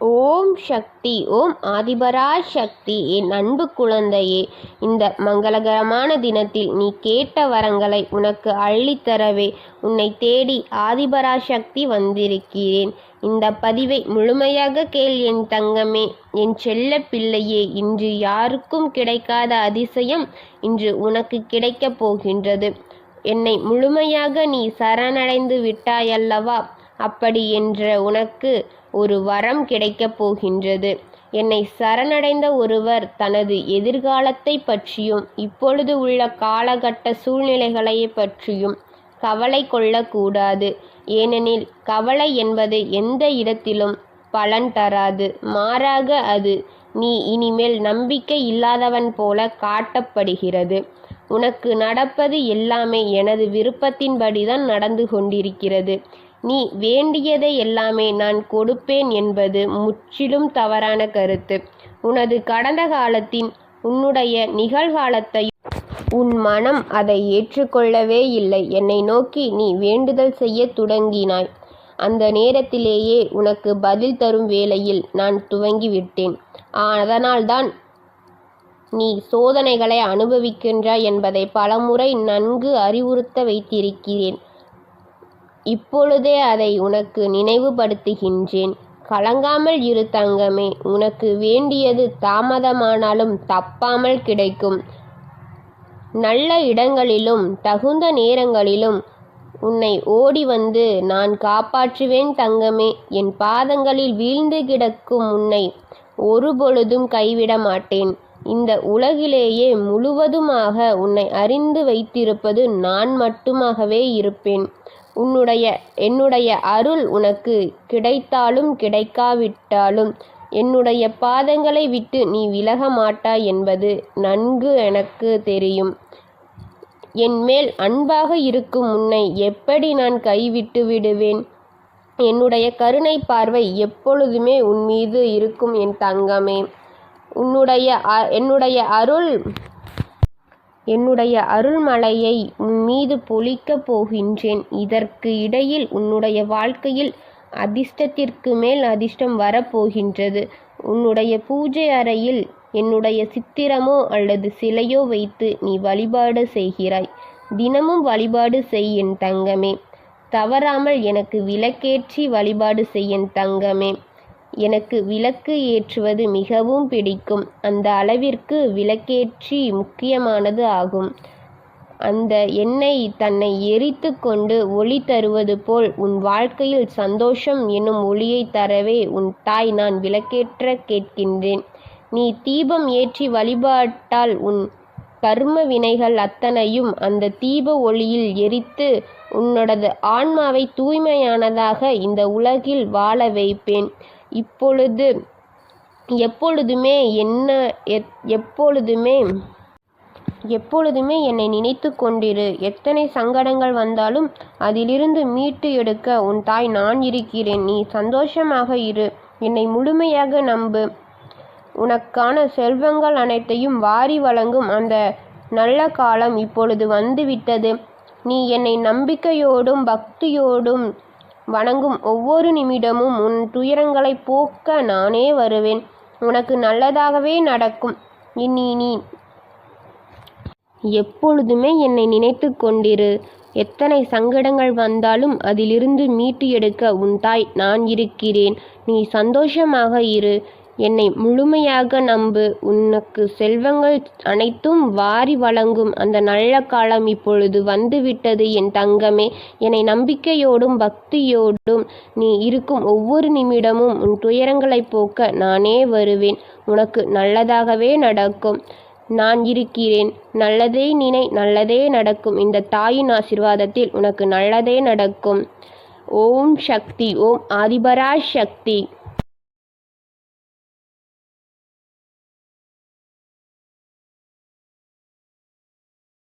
ஓம் சக்தி ஓம் ஆதிபரா சக்தி என் அன்பு குழந்தையே இந்த மங்களகரமான தினத்தில் நீ கேட்ட வரங்களை உனக்கு அள்ளித்தரவே உன்னை தேடி ஆதிபரா சக்தி வந்திருக்கிறேன். இந்த பதிவை முழுமையாக கேள் என் தங்கமே. என் செல்ல பிள்ளையே இன்று யாருக்கும் கிடைக்காத அதிசயம் இன்று உனக்கு கிடைக்கப் போகின்றது. என்னை முழுமையாக நீ சரணடைந்து விட்டாயல்லவா? அப்படி என்ற உனக்கு ஒரு வரம் கிடைக்கப் போகின்றது. என்னை சரணடைந்த ஒருவர் தனது எதிர்காலத்தை பற்றியும் இப்பொழுது உள்ள காலகட்ட சூழ்நிலைகளை பற்றியும் கவலை கொள்ளக்கூடாது ஏனெனில் கவலை என்பது எந்த இடத்திலும் பலன் தராது. மாறாக அது நீ இனிமேல் நம்பிக்கை இல்லாதவன் போல காட்டப்படுகிறது. உனக்கு நடப்பது எல்லாமே எனது விருப்பத்தின்படிதான் நடந்து கொண்டிருக்கிறது. நீ வேண்டியதை எல்லாமே நான் கொடுப்பேன் என்பது முற்றிலும் தவறான கருத்து. உனது கடந்த காலத்தின் உன்னுடைய நிகழ்காலத்தையும் உன் மனம் அதை ஏற்றுக்கொள்ளவே இல்லை. என்னை நோக்கி நீ வேண்டுதல் செய்ய தொடங்கினாய். அந்த நேரத்திலேயே உனக்கு பதில் தரும் வேளையில் நான் துவங்கிவிட்டேன். அதனால்தான் நீ சோதனைகளை அனுபவிக்கின்றாய் என்பதை பலமுறை நன்கு அறிவுறுத்த வைத்திருக்கிறேன். இப்பொழுதே அதை உனக்கு நினைவுபடுத்துகின்றேன். கலங்காமல் இரு தங்கமே உனக்கு வேண்டியது தாமதமானாலும் தப்பாமல் கிடைக்கும். நல்ல இடங்களிலும் தகுந்த நேரங்களிலும் உன்னை ஓடி வந்து நான் காப்பாற்றுவேன் தங்கமே. என் பாதங்களில் வீழ்ந்து கிடக்கும் உன்னை ஒருபொழுதும் கைவிட மாட்டேன். இந்த உலகிலேயே முழுவதுமாக உன்னை அறிந்து வைத்திருப்பது நான் மட்டுமாகவே இருப்பேன். உன்னுடைய என்னுடைய அருள் உனக்கு கிடைத்தாலும் கிடைக்காவிட்டாலும் என்னுடைய பாதங்களை விட்டு நீ விலக மாட்டாய் என்பது நன்கு எனக்கு தெரியும். என் மேல் அன்பாக இருக்கும் உன்னை எப்படி நான் கைவிட்டு விடுவேன்? என்னுடைய கருணை பார்வை எப்பொழுதுமே உன் மீது இருக்கும் என் தங்கமே. உன்னுடைய என்னுடைய அருள் என்னுடைய அருள்மலையை உன் மீது பொழிக்கப் போகின்றேன். இதற்கு இடையில் உன்னுடைய வாழ்க்கையில் அதிர்ஷ்டத்திற்கு மேல் அதிர்ஷ்டம் வரப்போகின்றது. உன்னுடைய பூஜை அறையில் என்னுடைய சித்திரமோ அல்லது சிலையோ வைத்து நீ வழிபாடு செய்கிறாய். தினமும் வழிபாடு செய் என் தங்கமே. தவறாமல் எனக்கு விளக்கேற்றி வழிபாடு செய் என் தங்கமே. எனக்கு விளக்கு ஏற்றுவது மிகவும் பிடிக்கும். அந்த அளவிற்கு விளக்கேற்றி முக்கியமானது ஆகும். அந்த எண்ணெய் தன்னை எரித்து கொண்டு ஒளி தருவது போல் உன் வாழ்க்கையில் சந்தோஷம் என்னும் ஒளியை தரவே உன் தாய் நான் விளக்கேற்ற கேட்கின்றேன். நீ தீபம் ஏற்றி வழிபாட்டால் உன் கர்ம வினைகள் அத்தனையும் அந்த தீப ஒளியில் எரித்து உன்னோடது ஆன்மாவை தூய்மையானதாக இந்த உலகில் வாழ வைப்பேன். இப்பொழுது எப்பொழுதுமே என்ன எப்பொழுதுமே எப்பொழுதுமே என்னை நினைத்து கொண்டிரு. எத்தனை சங்கடங்கள் வந்தாலும் அதிலிருந்து மீட்டு எடுக்க உன் தாய் நான் இருக்கிறேன். நீ சந்தோஷமாக இரு. என்னை முழுமையாக நம்பு. உனக்கான செல்வங்கள் அனைத்தையும் வாரி வழங்கும் அந்த நல்ல காலம் இப்பொழுது வந்துவிட்டது. நீ என்னை நம்பிக்கையோடும் பக்தியோடும் வணங்கும் ஒவ்வொரு நிமிடமும் உன் துயரங்களை போக்க நானே வருவேன். உனக்கு நல்லதாகவே நடக்கும். இனி நீ எப்பொழுதுமே என்னை நினைத்து கொண்டிரு. எத்தனை சங்கடங்கள் வந்தாலும் அதிலிருந்து மீட்டு எடுக்க உன் தாய் நான் இருக்கிறேன். நீ சந்தோஷமாக இரு. என்னை முழுமையாக நம்பு. உனக்கு செல்வங்கள் அனைத்தும் வாரி வழங்கும். அந்த நல்ல காலம் இப்பொழுது வந்துவிட்டது என் தங்கமே. என்னை நம்பிக்கையோடும் பக்தியோடும் நீ இருக்கும் ஒவ்வொரு நிமிடமும் உன் துயரங்களை போக்க நானே வருவேன். உனக்கு நல்லதாகவே நடக்கும். நான் இருக்கிறேன். நல்லதே நினை நல்லதே நடக்கும். இந்த தாயின் ஆசிர்வாதத்தில் உனக்கு நல்லதே நடக்கும். ஓம் சக்தி ஓம் ஆதிபரா சக்தி